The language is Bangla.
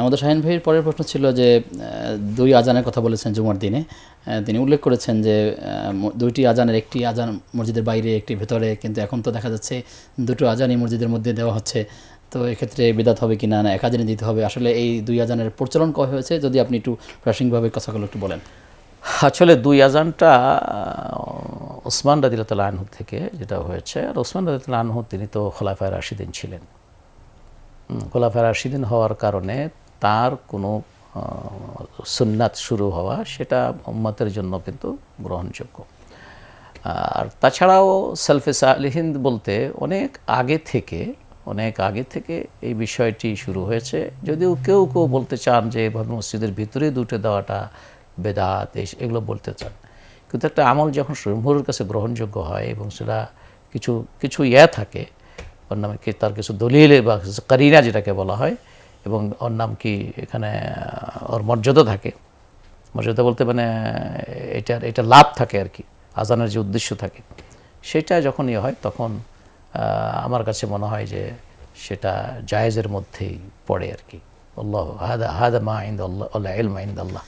আমাদের শাহিন ভাইয়ের পরের প্রশ্ন ছিল যে দুই আজানের কথা বলেছেন জুমার দিনে। তিনি উল্লেখ করেছেন যে দুইটি আজানের একটি আজান মসজিদের বাইরে, একটি ভেতরে, কিন্তু এখন তো দেখা যাচ্ছে দুটো আজানই মসজিদের মধ্যে দেওয়া হচ্ছে। তো এক্ষেত্রে বিদাত হবে কি না না এক আজানে দিতে হবে। আসলে এই দুই আজানের প্রচলন কবে হয়েছে, যদি আপনি একটু প্রাসঙ্গিকভাবে কথাগুলো একটু বলেন। আসলে দুই আজানটা ওসমান রাদিল্লা আনহু থেকে যেটা হয়েছে, আর ওসমান রাদিল্লা আনহু, তিনি তো খোলাফায় রাশিদিন ছিলেন। হুম, খোলাফায় রাশিদিন হওয়ার কারণে তার কোনো সুন্নাত শুরু হওয়া সেটা উম্মতের জন্য কিন্তু গ্রহণযোগ্য। আর তাছাড়াও সেলফে সালিহিন্দ বলতে অনেক আগে থেকে অনেক আগে থেকে এই বিষয়টি শুরু হয়েছে। যদিও কেউ কেউ বলতে চান যে এভাবে মসজিদের ভিতরে দুটো দেওয়াটা বেদাত এগুলো বলতে চান। কিন্তু একটা আমল যখন জমহুরের কাছে গ্রহণযোগ্য হয় এবং সেটা কিছু কিছু ইয়ে থাকে ওর নামে কি, তার কিছু দলিলে বা কারিনা যেটাকে বলা হয়, এবং ওর নাম কি এখানে ওর মর্যাদা থাকে। মর্যাদা বলতে মানে এটার, এটা লাভ থাকে আর কি, আজানের যে উদ্দেশ্য থাকে। সেটা যখন ইয়ে হয়, তখন আমার কাছে মনে হয় যে সেটা জায়েজের মধ্যেই পড়ে আর কি। আল্লাহ, হাদা হাদা মা ইন্দ আল্লাহ আল্লাহ ইলমা ইন্দ আল্লাহ